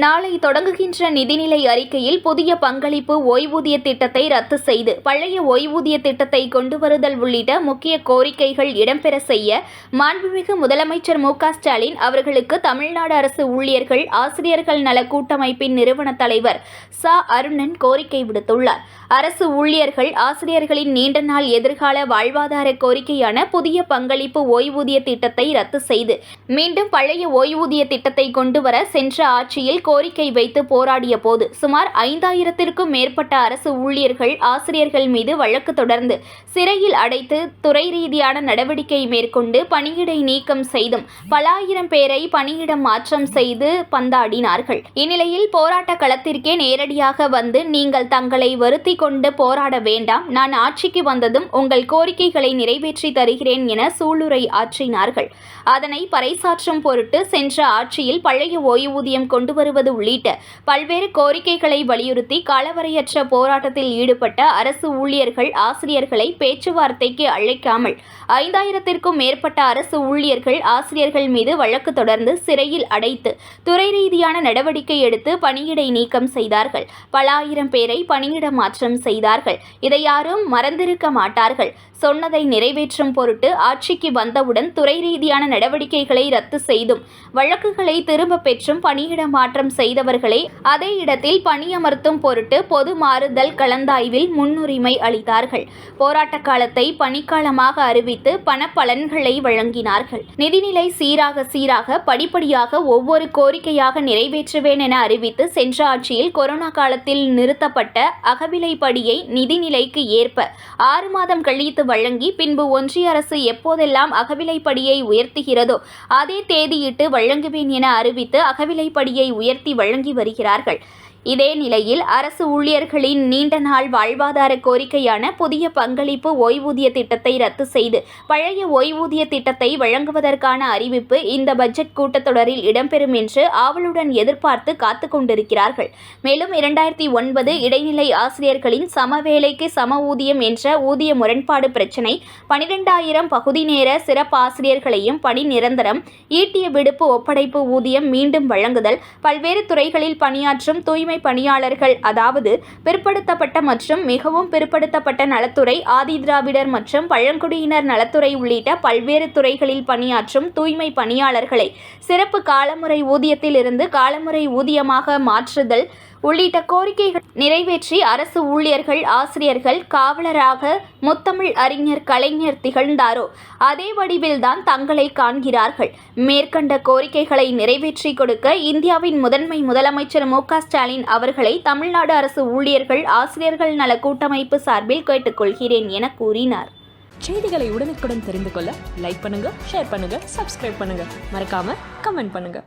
நாளை தொடங்குகின்ற நிதிநிலை அறிக்கையில் புதிய பங்களிப்பு ஓய்வூதிய திட்டத்தை ரத்து செய்து பழைய ஓய்வூதிய திட்டத்தை கொண்டுவருதல் உள்ளிட்ட முக்கிய கோரிக்கைகள் இடம்பெற செய்ய மாண்புமிகு முதலமைச்சர் மு ஸ்டாலின் அவர்களுக்கு தமிழ்நாடு அரசு ஊழியர்கள் ஆசிரியர்கள் நல கூட்டமைப்பின் நிறுவன தலைவர் ச. அருணன் கோரிக்கை விடுத்துள்ளார். அரசு ஊழியர்கள் ஆசிரியர்களின் நீண்ட நாள் எதிர்கால வாழ்வாதார கோரிக்கையான புதிய பங்களிப்பு ஓய்வூதிய திட்டத்தை ரத்து செய்து மீண்டும் பழைய ஓய்வூதிய திட்டத்தை கொண்டுவர சென்ற ஆட்சியில் கோரிக்கை வைத்து போராடிய போது சுமார் ஐந்தாயிரத்திற்கும் மேற்பட்ட அரசு ஊழியர்கள் ஆசிரியர்கள் மீது வழக்கு தொடர்ந்து சிறையில் அடைத்து துறை ரீதியான நடவடிக்கை மேற்கொண்டு பணியிடை நீக்கம் செய்தும் பல ஆயிரம் பேரை பணியிடம் மாற்றம் செய்து பந்தாடினார்கள். இந்நிலையில் போராட்ட களத்திற்கே நேரடியாக வந்து நீங்கள் தங்களை வருத்தி கொண்டு போராட வேண்டாம் நான் ஆட்சிக்கு வந்ததும் உங்கள் கோரிக்கைகளை நிறைவேற்றி தருகிறேன் என சூளுரை ஆற்றினார்கள். அதனை பறைசாற்றும் பொருட்டு சென்ற ஆட்சியில் பழைய ஓய்வூதியம் கொண்டு வருவது உள்ளிட்ட பல்வேறு கோரிக்கைகளை வலியுறுத்தி காலவரையற்ற போராட்டத்தில் ஈடுபட்ட அரசு ஊழியர்கள் ஆசிரியர்களை பேச்சுவார்த்தைக்கு அழைக்காமல் ஐந்தாயிரத்திற்கும் மேற்பட்ட அரசு ஊழியர்கள் ஆசிரியர்கள் மீது வழக்கு தொடர்ந்து சிறையில் அடைத்து துறை ரீதியான நடவடிக்கை எடுத்து பணியிடை நீக்கம் செய்தார்கள். பல ஆயிரம் பேரை பணியிட மாற்றம் செய்தார்கள். இதை யாரும் மறந்திருக்க மாட்டார்கள். சொன்னதை நிறைவேற்றும் பொருட்டு ஆட்சிக்கு வந்தவுடன் துறை ரீதியான நடவடிக்கைகளை ரத்து செய்தும் வழக்குகளை திரும்ப பெற்றும் பணியிட மாற்றம் செய்தவர்களை அதே இடத்தில் பணியமர்த்தும் பொருட்டு பொது மாறுதல் கலந்தாய்வில் முன்னுரிமை அளித்தார்கள். போராட்ட காலத்தை பணிக்காலமாக அறிவித்து பண பலன்களை வழங்கினார்கள். நிதிநிலை சீராக சீராக படிப்படியாக ஒவ்வொரு கோரிக்கையாக நிறைவேற்றுவேன் என அறிவித்து சென்ற ஆட்சியில் கொரோனா காலத்தில் நிறுத்தப்பட்ட அகவிலைப்படியை நிதிநிலைக்கு ஏற்ப ஆறு மாதம் கழித்து வழங்கி பின்பு ஒன்றிய அரசு எப்போதெல்லாம் அகவிலைப்படியை உயர்த்துகிறதோ அதே தேதியிட்டு வழங்குவேன் என அறிவித்து அகவிலைப்படியை உயர்த்தி வழங்கி வருகிறார்கள். இதே நிலையில் அரசு ஊழியர்களின் நீண்ட நாள் வாழ்வாதார கோரிக்கையான புதிய பங்களிப்பு ஓய்வூதிய திட்டத்தை ரத்து செய்து பழைய ஓய்வூதிய திட்டத்தை வழங்குவதற்கான அறிவிப்பு இந்த பட்ஜெட் கூட்டத்தொடரில் இடம்பெறும் என்று ஆவலுடன் எதிர்பார்த்து காத்து கொண்டிருக்கிறார்கள். மேலும் இரண்டாயிரத்தி ஒன்பது இடைநிலை ஆசிரியர்களின் சம வேலைக்கு சம ஊதியம் என்ற ஊதிய முரண்பாடு பிரச்சினை பனிரெண்டாயிரம் பகுதி நேர சிறப்பு ஆசிரியர்களையும் பணி நிரந்தரம் ஈட்டிய விடுப்பு ஒப்படைப்பு ஊதியம் மீண்டும் வழங்குதல் பல்வேறு துறைகளில் பணியாற்றும் தூய்மை பணியாளர்கள் அதாவது பிற்படுத்தப்பட்ட மற்றும் மிகவும் பிற்படுத்தப்பட்ட நலத்துறை ஆதி திராவிடர் மற்றும் பழங்குடியினர் நலத்துறை உள்ளிட்ட பல்வேறு துறைகளில் பணியாற்றும் தூய்மை பணியாளர்களை சிறப்பு காலமுறை ஊதியத்தில் இருந்து காலமுறை ஊதியமாக மாற்றுதல் உள்ளிட்ட கோரிக்கைகள் நிறைவேற்றி அரசு ஊழியர்கள் ஆசிரியர்கள் காவலராக முத்தமிழ் அறிஞர் கலைஞர் திகழ்ந்தாரோ அதே வடிவில்தான் தங்களை காண்கிறார்கள். மேற்கண்ட கோரிக்கைகளை நிறைவேற்றி கொடுக்க இந்தியாவின் முதன்மை முதலமைச்சர் மு ஸ்டாலின் அவர்களை தமிழ்நாடு அரசு ஊழியர்கள் ஆசிரியர்கள் நல கூட்டமைப்பு சார்பில் கேட்டுக்கொள்கிறேன் என கூறினார். செய்திகளை உடனுக்குடன் தெரிந்து கொள்ள லைக் பண்ணுங்க ஷேர் பண்ணுங்க சப்ஸ்கிரைப் பண்ணுங்க. மறக்காம கமெண்ட் பண்ணுங்க.